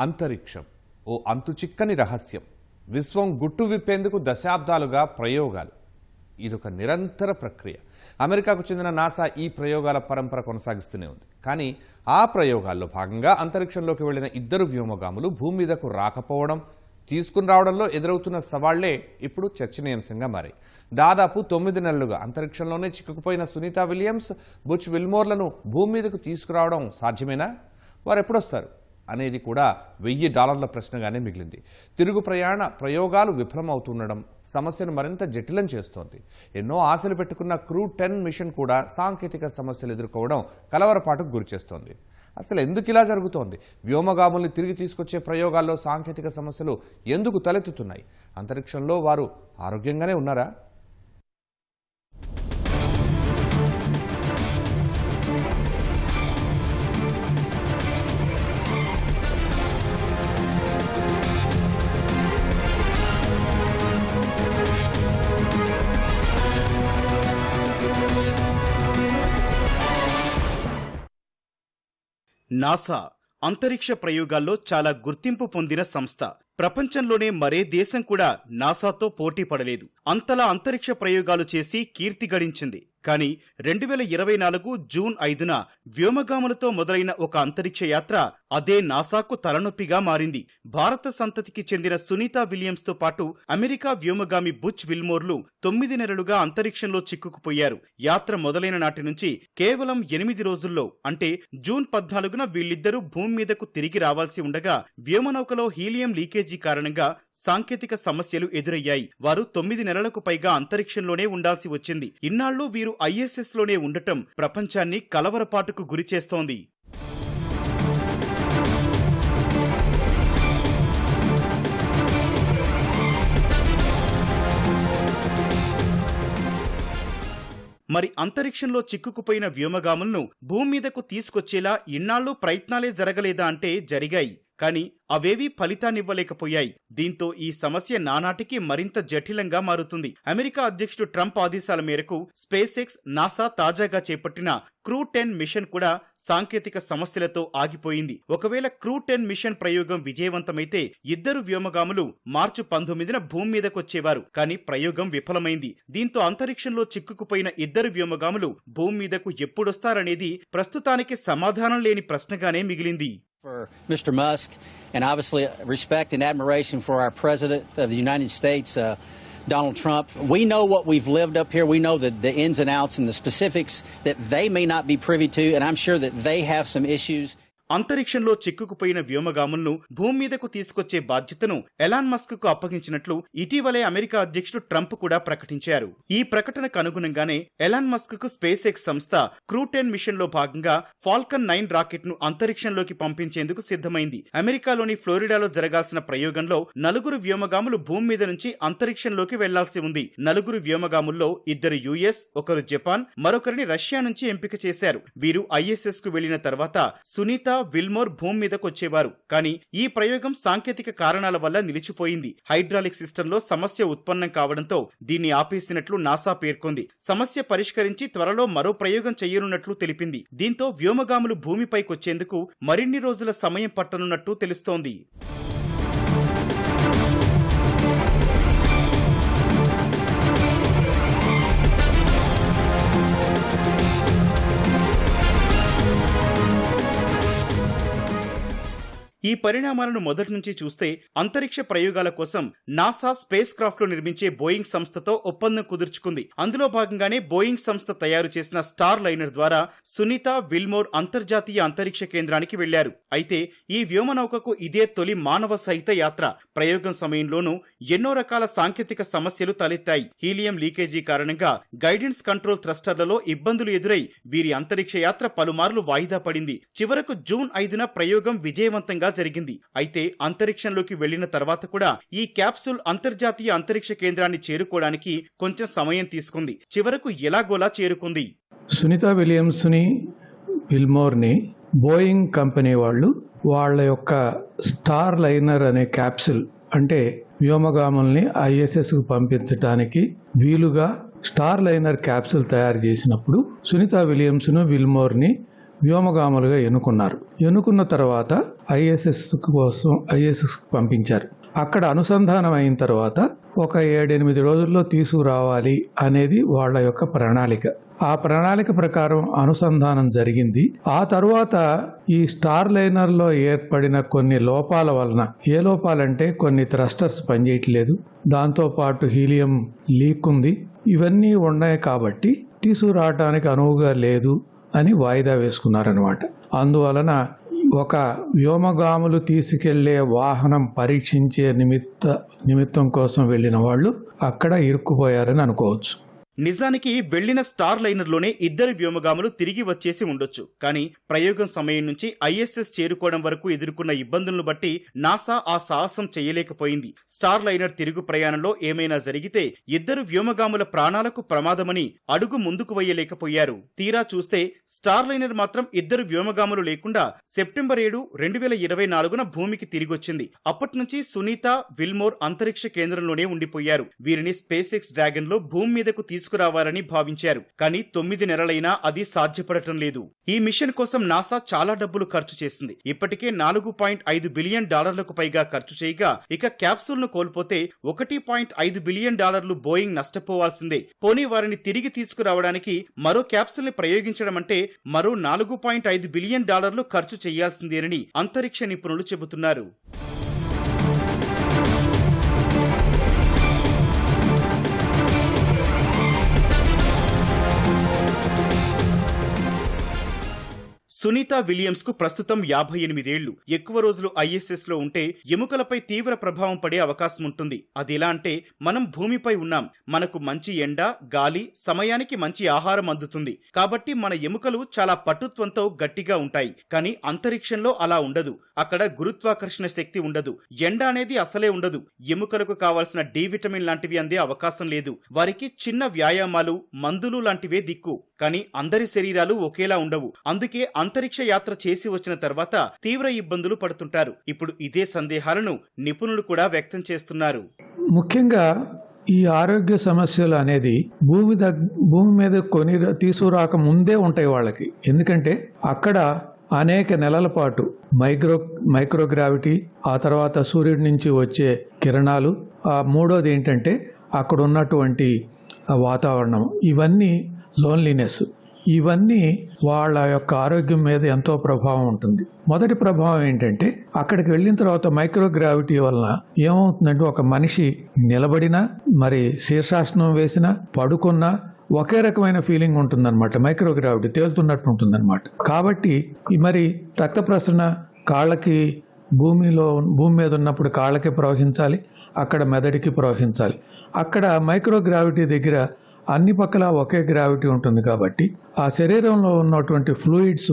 అంతరిక్షం. ఓ అంతుచిక్కని రహస్యం. విశ్వం గుట్టు విప్పేందుకు దశాబ్దాలుగా ప్రయోగాలు. ఇదొక నిరంతర ప్రక్రియ. అమెరికాకు చెందిన నాసా ఈ ప్రయోగాల పరంపర కొనసాగిస్తూనే ఉంది. కానీ ఆ ప్రయోగాల్లో భాగంగా అంతరిక్షంలోకి వెళ్ళిన ఇద్దరు వ్యోమగాములు భూమి మీదకు రాకపోవడం తీసుకుని రావడంలో ఎదురవుతున్న సవాళ్ళే ఇప్పుడు చర్చనీయాంశంగా మారాయి. దాదాపు తొమ్మిది నెలలుగా అంతరిక్షంలోనే చిక్కుకుపోయిన సునీత విలియమ్స్ బుచ్ విల్మోర్లను భూమి మీదకు తీసుకురావడం సాధ్యమేనా? వారు ఎప్పుడొస్తారు అనేది కూడా వెయ్యి డాలర్ల ప్రశ్నగానే మిగిలింది. తిరుగు ప్రయాణ ప్రయోగాలు విఫలమవుతుండడం సమస్యను మరింత జటిలం చేస్తోంది. ఎన్నో ఆశలు పెట్టుకున్న క్రూ టెన్ మిషన్ కూడా సాంకేతిక సమస్యలు ఎదుర్కోవడం కలవరపాటుకు గురిచేస్తోంది అసలు ఎందుకు ఇలా జరుగుతోంది? వ్యోమగాముల్ని తిరిగి తీసుకొచ్చే ప్రయోగాల్లో సాంకేతిక సమస్యలు ఎందుకు తలెత్తుతున్నాయి? అంతరిక్షంలో వారు ఆరోగ్యంగానే ఉన్నారా? నాసా అంతరిక్ష ప్రయోగాల్లో చాలా గుర్తింపు పొందిన సంస్థ. ప్రపంచంలోనే మరే దేశం కూడా నాసాతో పోటీ పడలేదు. అంతలా అంతరిక్ష ప్రయోగాలు చేసి కీర్తి గడించింది. కానీ రెండు వేల ఇరవై నాలుగు జూన్ ఐదున వ్యోమగాములతో మొదలైన ఒక అంతరిక్ష యాత్ర అదే నాసాకు తలనొప్పిగా మారింది. భారత సంతతికి చెందిన సునీతా విలియమ్స్తో పాటు అమెరికా వ్యోమగామి బుచ్ విల్మోర్లు తొమ్మిది నెలలుగా అంతరిక్షంలో చిక్కుకుపోయారు. యాత్ర మొదలైన నాటి నుంచి కేవలం ఎనిమిది రోజుల్లో అంటే జూన్ పద్నాలుగున వీళ్ళిద్దరూ భూమి మీదకు తిరిగి రావాల్సి ఉండగా వ్యోమనౌకలో హీలియం లీకేజీ కారణంగా సాంకేతిక సమస్యలు ఎదురయ్యాయి. వారు తొమ్మిది నెలలకు పైగా అంతరిక్షంలోనే ఉండాల్సి వచ్చింది. ఇన్నాళ్ళు వీరు ఐఎస్ఎస్లోనే ఉండటం ప్రపంచాన్ని కలవరపాటుకు గురిచేస్తోంది మరి అంతరిక్షంలో చిక్కుకుపోయిన వ్యోమగాములను భూమి మీదకు తీసుకొచ్చేలా ఇన్నాళ్ళు ప్రయత్నాలే జరగలేదా అంటే జరిగాయి. కానీ అవేవీ ఫలితాన్నివ్వలేకపోయాయి. దీంతో ఈ సమస్య నానాటికి మరింత జటిలంగా మారుతుంది. అమెరికా అధ్యక్షుడు ట్రంప్ ఆదేశాల మేరకు స్పేస్ ఎక్స్ నాసా తాజాగా చేపట్టిన క్రూ టెన్ మిషన్ కూడా సాంకేతిక సమస్యలతో ఆగిపోయింది. ఒకవేళ క్రూ టెన్ మిషన్ ప్రయోగం విజయవంతమైతే ఇద్దరు వ్యోమగాములు మార్చి పంతొమ్మిదిన భూమి మీదకొచ్చేవారు. కానీ ప్రయోగం విఫలమైంది. దీంతో అంతరిక్షంలో చిక్కుకుపోయిన ఇద్దరు వ్యోమగాములు భూమి మీదకు ఎప్పుడొస్తారనేది ప్రస్తుతానికి సమాధానం లేని ప్రశ్నగానే మిగిలింది. For Mr. Musk, and obviously respect and admiration for our President of the United States, uh, Donald Trump. We know what we've lived up here. We know the, the ins and outs and the specifics that they may not be privy to, and I'm sure that they have some issues. అంతరిక్షంలో చిక్కుకుపోయిన వ్యోమగాములను భూమి మీదకు తీసుకొచ్చే బాధ్యతను Elon మస్క్కు అప్పగించినట్లు ఇటీవలే America అధ్యక్షుడు Trump కూడా ప్రకటించారు. ఈ ప్రకటనకు అనుగుణంగానే ఎలాన్ మస్క్కు స్పేస్ ఎక్స్ సంస్థ క్రూ టెన్ మిషన్లో భాగంగా ఫాల్కన్ నైన్ రాకెట్ను అంతరిక్షంలోకి పంపించేందుకు సిద్ధమైంది. అమెరికాలోని ఫ్లోరిడాలో జరగాల్సిన ప్రయోగంలో నలుగురు వ్యోమగాములు భూమి మీద నుంచి అంతరిక్షంలోకి వెళ్ళాల్సి ఉంది. నలుగురు వ్యోమగాముల్లో ఇద్దరు యుఎస్ ఒకరు జపాన్ మరొకరిని రష్యా నుంచి ఎంపిక చేశారు. వీరు ఐఎస్ఎస్కు వెళ్ళిన తర్వాత సునీత విల్మోర్ భూమి మీదకు వచ్చేవారు కానీ ఈ ప్రయోగం సాంకేతిక కారణాల వల్ల నిలిచిపోయింది. హైడ్రాలిక్ సిస్టంలో సమస్య ఉత్పన్నం కావడంతో దీన్ని ఆపేసినట్లు నాసా పేర్కొంది. సమస్య పరిష్కరించి త్వరలో మరో ప్రయోగం చేయనున్నట్లు తెలిపింది. దీంతో వ్యోమగాములు భూమిపైకొచ్చేందుకు మరిన్ని రోజుల సమయం పట్టనున్నట్టు తెలుస్తోంది. ఈ పరిణామాలను మొదటి నుంచి చూస్తే అంతరిక్ష ప్రయోగాల కోసం నాసా స్పేస్ క్రాఫ్ట్లో నిర్మించే బోయింగ్ సంస్థతో ఒప్పందం కుదుర్చుకుంది. అందులో భాగంగానే బోయింగ్ సంస్థ తయారు చేసిన స్టార్ లైనర్ ద్వారా సునీత విల్మోర్ అంతర్జాతీయ అంతరిక్ష కేంద్రానికి వెళ్ళారు అయితే ఈ వ్యోమనౌకకు ఇదే తొలి మానవ సహిత యాత్ర. ప్రయోగం సమయంలోనూ ఎన్నో రకాల సాంకేతిక సమస్యలు తలెత్తాయి. హీలియం లీకేజీ కారణంగా గైడెన్స్ కంట్రోల్ థ్రస్టర్లలో ఇబ్బందులు ఎదురై వీరి అంతరిక్ష యాత్ర పలుమార్లు వాయిదా పడింది. చివరకు జూన్ ఐదున ప్రయోగం విజయవంతంగా జరిగింది. అయితే అంతరిక్షంలోకి వెళ్ళిన తర్వాత కూడా ఈ క్యాప్సూల్ అంతర్జాతీయ అంతరిక్ష కేంద్రాన్ని చేరుకోవడానికి కొంచెం సమయం తీసుకుంది. చివరకు ఎలాగోలా చేరుకుంది. సునీత విలియమ్స్ని విల్మోర్ని బోయింగ్ కంపెనీ వాళ్ళు వాళ్ళ యొక్క స్టార్ లైనర్ అనే క్యాప్సిల్ అంటే వ్యోమగాముల్ని ఐఎస్ఎస్కు పంపించడానికి వీలుగా స్టార్ లైనర్ క్యాప్సిల్ తయారు చేసినప్పుడు సునీత విలియమ్స్ను విల్మోర్ని వ్యోమగాములుగా ఎన్నుకున్నారు. ఎన్నుకున్న తర్వాత ఐఎస్ఎస్ కోసం ఐఎస్ఎస్ పంపించారు. అక్కడ అనుసంధానం అయిన తర్వాత ఒక ఏడెనిమిది రోజుల్లో తీసుకురావాలి అనేది వాళ్ళ యొక్క ప్రణాళిక. ఆ ప్రణాళిక ప్రకారం అనుసంధానం జరిగింది. ఆ తరువాత ఈ స్టార్ లైనర్లో ఏర్పడిన కొన్ని లోపాల వలన ఏ లోపాలంటే కొన్ని థ్రస్టర్స్ పనిచేయట్లేదు. దాంతో పాటు హీలియం లీక్ ఉంది. ఇవన్నీ ఉన్నాయి కాబట్టి తీసుకురావడానికి అనువుగా లేదు అని వాయిదా వేసుకున్నారనమాట అందువలన ఒక వ్యోమగాములు తీసుకెళ్ళే వాహనం పరీక్షించే నిమిత్త నిమిత్తం కోసం వెళ్ళిన వాళ్ళు అక్కడ ఇరుక్కుపోయారని అనుకోవచ్చు. నిజానికి వెళ్ళిన స్టార్ లైనర్లోనే ఇద్దరు వ్యోమగాములు తిరిగి వచ్చేసి ఉండొచ్చు. కానీ ప్రయోగం సమయం నుంచి ఐఎస్ఎస్ చేరుకోవడం వరకు ఎదుర్కొన్న ఇబ్బందులను బట్టి నాసా ఆ సాహసం చేయలేకపోయింది. స్టార్ లైనర్ తిరుగు ప్రయాణంలో ఏమైనా జరిగితే ఇద్దరు వ్యోమగాముల ప్రాణాలకు ప్రమాదమని అడుగు ముందుకు వేయలేకపోయారు. తీరా చూస్తే స్టార్ లైనర్ మాత్రం ఇద్దరు వ్యోమగాములు లేకుండా సెప్టెంబర్ ఏడు రెండు వేల ఇరవై నాలుగున భూమికి తిరిగొచ్చింది. అప్పటి నుంచి సునీత విల్మోర్ అంతరిక్ష కేంద్రంలోనే ఉండిపోయారు. వీరిని స్పేస్ ఎక్స్ డ్రాగన్లో భూమి మీదకు తీసుకు తీసుకురావాలని భావించారు. కానీ తొమ్మిది నెలలైనా అది సాధ్యపడటం లేదు. ఈ మిషన్ కోసం నాసా చాలా డబ్బులు ఖర్చు చేసింది. ఇప్పటికే నాలుగు పాయింట్ ఐదు బిలియన్ డాలర్లకు పైగా ఖర్చు చేయగా ఇక క్యాప్సూల్ను కోల్పోతే ఒకటి పాయింట్ ఐదు బిలియన్ డాలర్లు బోయింగ్ నష్టపోవాల్సిందే. పోనీ వారిని తిరిగి తీసుకురావడానికి మరో క్యాప్సూల్ని ప్రయోగించడం అంటే మరో నాలుగు పాయింట్ ఐదు బిలియన్ డాలర్లు ఖర్చు చేయాల్సిందేనని అంతరిక్ష నిపుణులు చెబుతున్నారు. సునీత విలియమ్స్కు ప్రస్తుతం యాభై ఎనిమిదేళ్ళు. ఎక్కువ రోజులు ఐఎస్ఎస్లో ఉంటే ఎముకలపై తీవ్ర ప్రభావం పడే అవకాశం ఉంటుంది అదిలా అంటే మనం భూమిపై ఉన్నాం. మనకు మంచి ఎండ గాలి సమయానికి మంచి ఆహారం అందుతుంది. కాబట్టి మన ఎముకలు చాలా పటుత్వంతో గట్టిగా ఉంటాయి. కానీ అంతరిక్షంలో అలా ఉండదు. అక్కడ గురుత్వాకర్షణ శక్తి ఉండదు. ఎండ అనేది అసలే ఉండదు. ఎముకలకు కావాల్సిన డి విటమిన్ లాంటివి అందే అవకాశం లేదు. వారికి చిన్న వ్యాయామాలు మందులు లాంటివే దిక్కు. కానీ అందరి శరీరాలు ఒకేలా ఉండవు. అందుకే అంతరిక్ష యాత్ర చేసి వచ్చిన తర్వాత తీవ్ర ఇబ్బందులు పడుతుంటారు. ఇప్పుడు ఇదే సందేహాలను నిపుణులు కూడా వ్యక్తం చేస్తున్నారు. ముఖ్యంగా ఈ ఆరోగ్య సమస్యలు అనేది భూమి భూమి మీద కొని తీసుకురాక ముందే ఉంటాయి వాళ్ళకి. ఎందుకంటే అక్కడ అనేక నెలల పాటు మైక్రో మైక్రోగ్రావిటీ ఆ తర్వాత సూర్యుడి నుంచి వచ్చే కిరణాలు ఆ మూడోది ఏంటంటే అక్కడ ఉన్నటువంటి వాతావరణం. ఇవన్నీ లోన్లీనెస్ ఇవన్నీ వాళ్ళ యొక్క ఆరోగ్యం మీద ఎంతో ప్రభావం ఉంటుంది. మొదటి ప్రభావం ఏంటంటే అక్కడికి వెళ్ళిన తర్వాత మైక్రోగ్రావిటీ వలన ఏమవుతుందంటే ఒక మనిషి నిలబడినా మరి శీర్షాసనం వేసినా పడుకున్నా ఒకే రకమైన ఫీలింగ్ ఉంటుందన్నమాట. మైక్రోగ్రావిటీ తేలుతున్నట్టు ఉంటుందన్నమాట. కాబట్టి మరి రక్త ప్రసరణ కాళ్ళకి భూమిలో భూమి మీద ఉన్నప్పుడు కాళ్ళకి ప్రవహించాలి అక్కడ మెదడికి ప్రవహించాలి. అక్కడ మైక్రోగ్రావిటీ దగ్గర అన్ని పక్కల ఒకే గ్రావిటీ ఉంటుంది కాబట్టి ఆ శరీరంలో ఉన్నటువంటి ఫ్లూయిడ్స్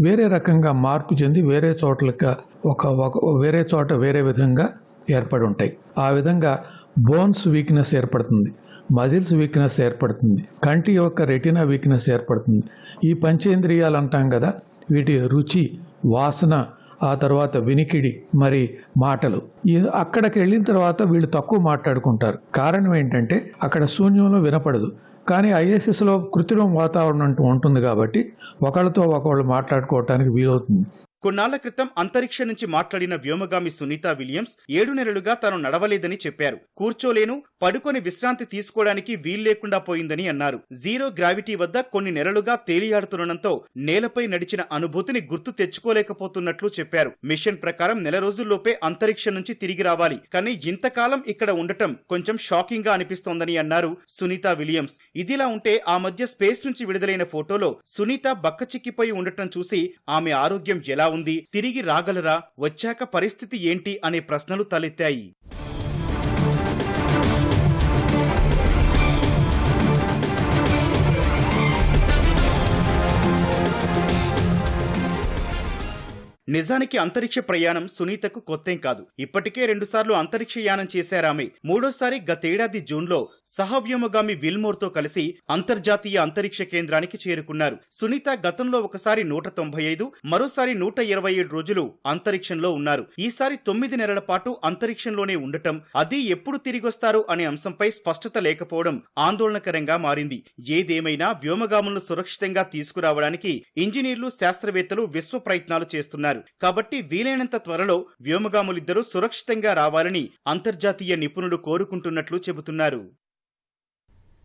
వేరే రకంగా మార్పు చెంది వేరే చోట్లకి ఒక ఒక వేరే చోట వేరే విధంగా ఏర్పడి ఉంటాయి. ఆ విధంగా బోన్స్ వీక్నెస్ ఏర్పడుతుంది. మజిల్స్ వీక్నెస్ ఏర్పడుతుంది. కంటి యొక్క రెటినా వీక్నెస్ ఏర్పడుతుంది. ఈ పంచేంద్రియాలు అంటాం కదా వీటి రుచి వాసన ఆ తర్వాత వినికిడి మరి మాటలు. అక్కడికి వెళ్ళిన తర్వాత వీళ్ళు తక్కువ మాట్లాడుకుంటారు. కారణం ఏంటంటే అక్కడ శూన్యంలో వినపడదు. కానీ ఐఎస్ఎస్లో కృత్రిమ వాతావరణం అంటూ ఉంటుంది కాబట్టి ఒకళ్ళతో ఒకళ్ళు మాట్లాడుకోవటానికి వీలవుతుంది. కొన్నాళ్ళ క్రితం అంతరిక్ష నుంచి మాట్లాడిన వ్యోమగామి సునీత విలియమ్స్ ఏడు నెలలుగా తాను నడవలేదని చెప్పారు. కూర్చోలేను పడుకొని విశ్రాంతి తీసుకోవడానికి వీల్లేకుండా పోయిందని అన్నారు. జీరో గ్రావిటీ వద్ద కొన్ని నెలలుగా తేలియాడుతుండటంతో నేలపై నడిచిన అనుభూతిని గుర్తు తెచ్చుకోలేకపోతున్నట్లు చెప్పారు. మిషన్ ప్రకారం నెల రోజుల్లోపే అంతరిక్షం నుంచి తిరిగి రావాలి. కానీ ఇంతకాలం ఇక్కడ ఉండటం కొంచెం షాకింగ్గా అనిపిస్తోందని అన్నారు సునీత విలియమ్స్. ఇదిలా ఉంటే ఆ మధ్య స్పేస్ నుంచి విడుదలైన ఫోటోలో సునీత బక్కచిక్కిపోయి ఉండటం చూసి ఆమె ఆరోగ్యం ఎలా ఉంది. తిరిగి రాగలరా? వచ్చాక పరిస్థితి ఏంటి? అనే ప్రశ్నలు తలెత్తాయి. నిజానికి అంతరిక్ష ప్రయాణం సునీతకు కొత్తేం కాదు. ఇప్పటికే రెండుసార్లు అంతరిక్ష యానం చేశారామె మూడోసారి గతేడాది జూన్లో సహవ్యోమగామి విల్మోర్తో కలిసి అంతర్జాతీయ అంతరిక్ష కేంద్రానికి చేరుకున్నారు. సునీత గతంలో ఒకసారి నూట తొంభై ఐదు మరోసారి నూట ఇరవై ఏడు రోజులు అంతరిక్షంలో ఉన్నారు. ఈసారి తొమ్మిది నెలల పాటు అంతరిక్షంలోనే ఉండటం అది ఎప్పుడు తిరిగొస్తారు అనే అంశంపై స్పష్టత లేకపోవడం ఆందోళనకరంగా మారింది. ఏదేమైనా వ్యోమగాములను సురక్షితంగా తీసుకురావడానికి ఇంజనీర్లు శాస్త్రవేత్తలు విశ్వ ప్రయత్నాలు చేస్తున్నారు. కాబట్టి వీలైనంత త్వరలో వ్యోమగాములిద్దరూ సురక్షితంగా రావాలని అంతర్జాతీయ నిపుణులు కోరుకుంటున్నట్లు చెబుతున్నారు.